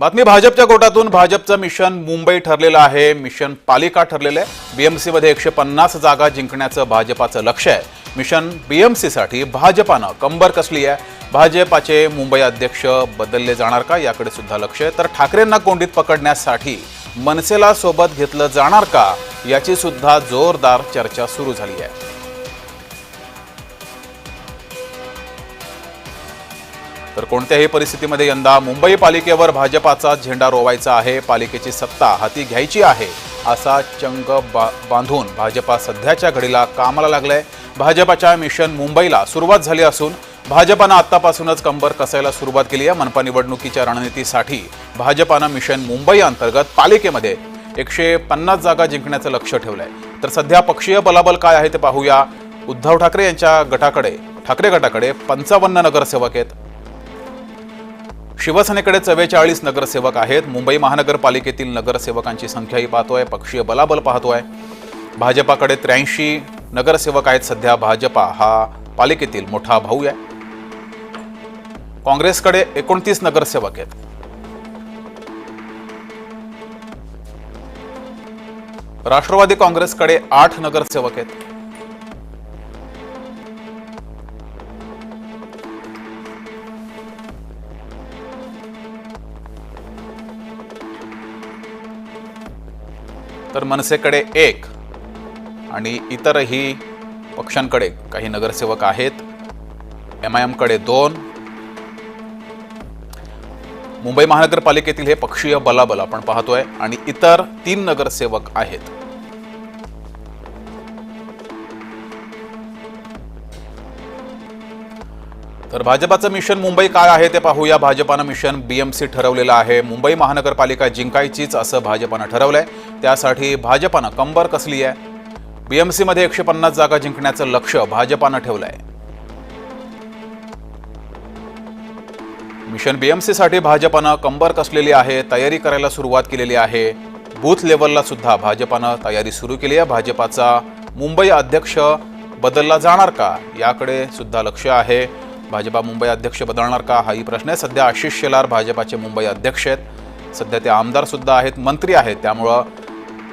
बातमी भाजपच्या कोटातून भाजपचं मिशन मुंबई ठरलेलं आहे. मिशन पालिका ठरलेलं आहे. बीएमसीमध्ये एकशे पन्नास जागा जिंकण्याचं भाजपाचं लक्ष आहे. मिशन बीएमसीसाठी भाजपानं कंबर कसली आहे? भाजपाचे मुंबई अध्यक्ष बदलले जाणार का? याकडे सुद्धा लक्ष आहे. तर ठाकरेंना कोंडीत पकडण्यासाठी मनसेला सोबत घेतलं जाणार का? याची सुद्धा जोरदार चर्चा सुरू झाली आहे. तर कोणत्याही परिस्थितीमध्ये यंदा मुंबई पालिकेवर भाजपाचा झेंडा रोवायचा आहे पालिकेची सत्ता हाती घ्यायची आहे असा चंग बा बांधून भाजपा सध्याच्या घडीला कामाला लागलाय. भाजपाच्या मिशन मुंबईला सुरुवात झाली असून भाजपानं आत्तापासूनच कंबर कसायला सुरुवात केली आहे. मनपा निवडणुकीच्या रणनीतीसाठी भाजपानं मिशन मुंबई अंतर्गत पालिकेमध्ये एकशे पन्नास जागा जिंकण्याचं लक्ष ठेवलंय. तर सध्या पक्षीय बलाबल काय आहे ते पाहूया. उद्धव ठाकरे यांच्या गटाकडे ठाकरे गटाकडे पंचावन्न नगरसेवक आहेत. शिवसेनेकडे चव्वेचाळीस नगरसेवक आहेत. मुंबई महानगरपालिकेतील नगरसेवकांची संख्याही पाहतोय. पक्षीय बलाबल पाहतोय. भाजपाकडे त्र्याऐंशी नगरसेवक आहेत सध्या. भाजपा हा पालिकेतील मोठा भाऊ आहे. काँग्रेसकडे एकोणतीस नगरसेवक आहेत. राष्ट्रवादी काँग्रेसकडे आठ नगरसेवक आहेत. तर मनसेकडे एक आणि इतरही पक्षांकडे काही नगरसेवक आहेत. एम आय एमकडे दोन. मुंबई महानगरपालिकेतील हे पक्षीय बलाबल आपण पाहतोय आणि इतर तीन नगरसेवक आहेत. तर भाजपाचं मिशन मुंबई काय आहे ते पाहूया. भाजपानं मिशन बीएमसी ठरवलेलं आहे. मुंबई महानगरपालिका जिंकायचीच असं भाजपानं ठरवलंय. त्यासाठी भाजपानं कंबर कसली आहे? बीएमसीमध्ये एकशे पन्नास जागा जिंकण्याचं लक्ष भाजपानं ठेवलंय. मिशन बीएमसीसाठी भाजपानं कंबर कसलेली आहे? तयारी करायला सुरुवात केलेली आहे. बूथ लेवलला सुद्धा भाजपानं तयारी सुरू केली आहे. भाजपाचा मुंबई अध्यक्ष बदलला जाणार का? याकडे सुद्धा लक्ष आहे. भाजपा मुंबई अध्यक्ष बदलणार का? हाही प्रश्न आहे. सध्या आशिष शेलार भाजपाचे मुंबई अध्यक्ष आहेत. सध्या ते आमदारसुद्धा आहेत मंत्री आहेत. त्यामुळं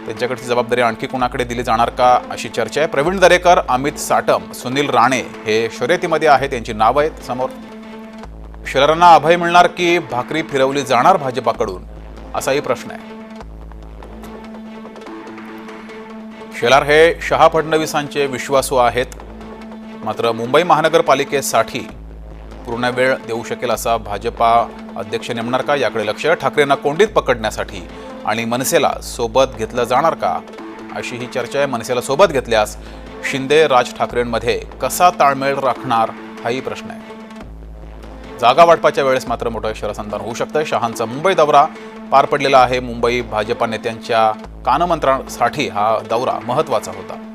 त्यांच्याकडची जबाबदारी आणखी कोणाकडे दिली जाणार का अशी चर्चा आहे. प्रवीण दरेकर अमित साटम सुनील राणे हे शर्यतीमध्ये आहेत. यांची नावं आहेत समोर. शेलारांना अभय मिळणार की भाकरी फिरवली जाणार भाजपाकडून? असाही प्रश्न आहे. शेलार हे शहा फडणवीसांचे विश्वासू आहेत. मात्र मुंबई महानगरपालिकेसाठी पूर्ण वेळ देऊ शकेल असा भाजपा अध्यक्ष नेमणार का? याकडे लक्ष ठाकरेंना कोंडीत पकडण्यासाठी. आणि मनसेला सोबत घेतलं जाणार का? अशी ही चर्चा आहे. मनसेला सोबत घेतल्यास शिंदे राज ठाकरेंमध्ये कसा ताळमेळ राखणार हाही प्रश्न आहे. जागा वाटपाच्या वेळेस मात्र मोठं शरसंधान होऊ शकतं शहांचा मुंबई दौरा पार पडलेला आहे. मुंबई भाजपा नेत्यांच्या कानमंत्रणासाठी हा दौरा महत्त्वाचा होता.